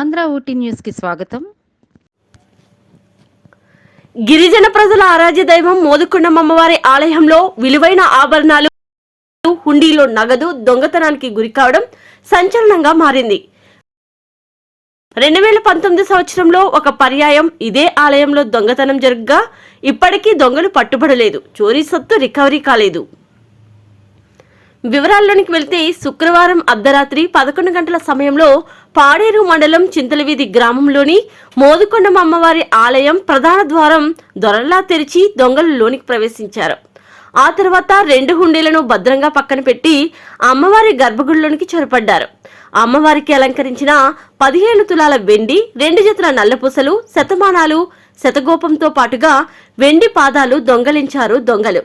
ఆంధ్ర ఊటీ న్యూస్కి స్వాగతం. గిరిజన ప్రజల ఆరాధ్య దైవం మోదుకొండం అమ్మవారి ఆలయంలో విలువైన ఆభరణాలు హుండీలో నగదు దొంగతనానికి గురి కావడం సంచలనంగా మారింది. రెండు వేల పంతొమ్మిది సంవత్సరంలో ఒక పర్యాయం ఇదే ఆలయంలో దొంగతనం జరగగా ఇప్పటికీ దొంగలు పట్టుబడలేదు. చోరీ సొత్తు రికవరీ కాలేదు. వివరాల్లోనికి వెళ్తే శుక్రవారం అర్ధరాత్రి పదకొండు గంటల సమయంలో పాడేరు మండలం చింతలవీధి గ్రామంలోని మోదుకొండం అమ్మవారి ఆలయం ప్రధాన ద్వారం దొరల్లా తెరిచి దొంగలు లోనికి ప్రవేశించారు. ఆ తర్వాత రెండు హుండీలను భద్రంగా పక్కన పెట్టి అమ్మవారి గర్భగుడిలోనికి చొరపడ్డారు. అమ్మవారికి అలంకరించిన పదిహేను తులాల వెండి రెండు జతల నల్లపూసలు శతమానాలు శతగోపంతో పాటుగా వెండి పాదాలు దొంగలించారు దొంగలు.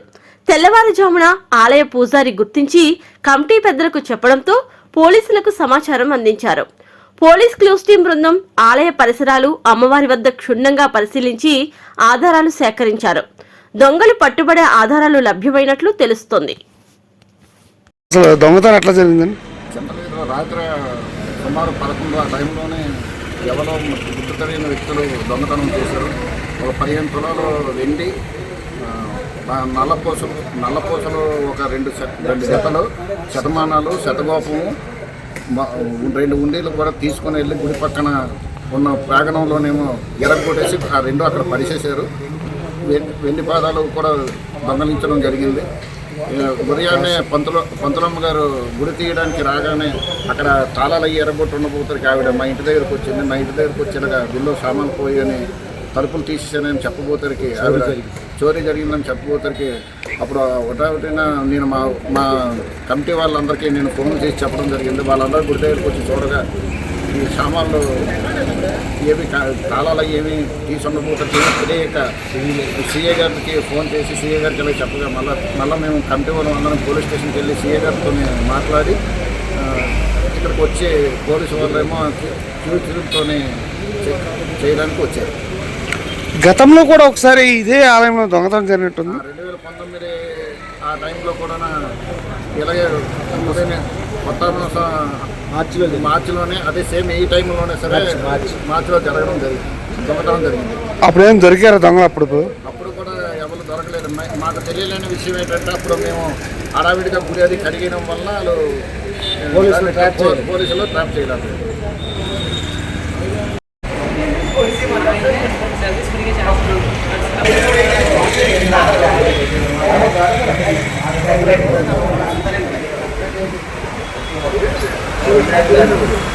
తెల్లవారుజామున ఆలయ పూజారి గుర్తించి కమిటీ పెద్దలకు చెప్పడంతో పోలీసులకు సమాచారం అందించారు. పోలీస్ క్లూస్ టీం బృందం ఆలయ పరిసరాలు అమ్మవారి వద్ద క్షుణ్ణంగా పరిశీలించి ఆధారాలు సేకరించారు. దొంగలు పట్టుబడే ఆధారాలు లభ్యమైనట్లు తెలుస్తోంది. అసలు దొంగతనం ఎట్లా జరిగిందండి? చింతలేదులో రాత్రి సుమారు పదకొండు ఆ టైంలోనే ఎవరో గుర్తు తెలియని వ్యక్తులు దొంగతనం చేశారు. ఒక పదిహేను తులాలు వెండి నల్లపూసలు నల్లపూసలు ఒక రెండు రెండు జతలు శతమానాలు శతగోపము రెండు ఉండీలు కూడా తీసుకొని వెళ్ళి గుడి పక్కన ఉన్న ప్రాంగణంలోనేమో ఎరగొట్టేసి ఆ రెండు అక్కడ పరిచేశారు. వెండి వెండి పాదాలు కూడా దొంగలించడం జరిగింది. ఉదయాన్నే పంతుల పంతులమ్మ గారు గుడి తీయడానికి రాగానే అక్కడ తాళాలు అయ్యి ఉన్న పోతారు ఆవిడ మా ఇంటి దగ్గరకు వచ్చింది. మా ఇంటి దగ్గరకు వచ్చినగా గుళ్ళో సామాన్లు పోయి అని తలుపులు తీసేసానని చెప్పబోతారికి ఆవిడ చోరీ జరిగిందని చెప్పబోతారికి అప్పుడు ఒకటొకటిన నేను మా మా కమిటీ వాళ్ళందరికీ నేను ఫోన్ చేసి చెప్పడం జరిగింది. వాళ్ళందరూ గుడి దగ్గరకు వచ్చి చూడగా ఈ సామాన్లు ఏమి కా- తాళాలు ఏమి తీసుండబోతే తెలియక సీఏ గారికి ఫోన్ చేసి సీఏ గారికి ఇలా చెప్పగా మళ్ళీ మళ్ళీ మేము కమిటీ వాళ్ళం అందరం పోలీస్ స్టేషన్కి వెళ్ళి సీఏ గారితో మాట్లాడి ఇక్కడికి వచ్చి పోలీసు వాళ్ళేమో క్యూ క్యూతోనే చేయడానికి వచ్చారు. గతంలో కూడా ఒకసారి ఇదే ఆలయంలో దొంగతనం జరిగినట్టుంది. రెండు వేల పంతొమ్మిది ఆ టైంలో కూడా ఇలాగే ఉదయం మార్చిలో మార్చిలోనే అదే సేమ్ ఈ టైంలోనే సరే మార్చిలో జరగడం జరిగింది. దొంగతనం జరిగింది. అప్పుడు ఏం దొరికారా దొంగలు అప్పుడు? అప్పుడు కూడా ఎవరు దొరకలేదు. మాకు తెలియలేని విషయం ఏంటంటే అప్పుడు మేము హడావిడిగా గుడి అది కడిగడం వల్ల వాళ్ళు పోలీసులు ట్రాప్ పోలీసులు ట్రాప్ చేయలేదు. Thank you.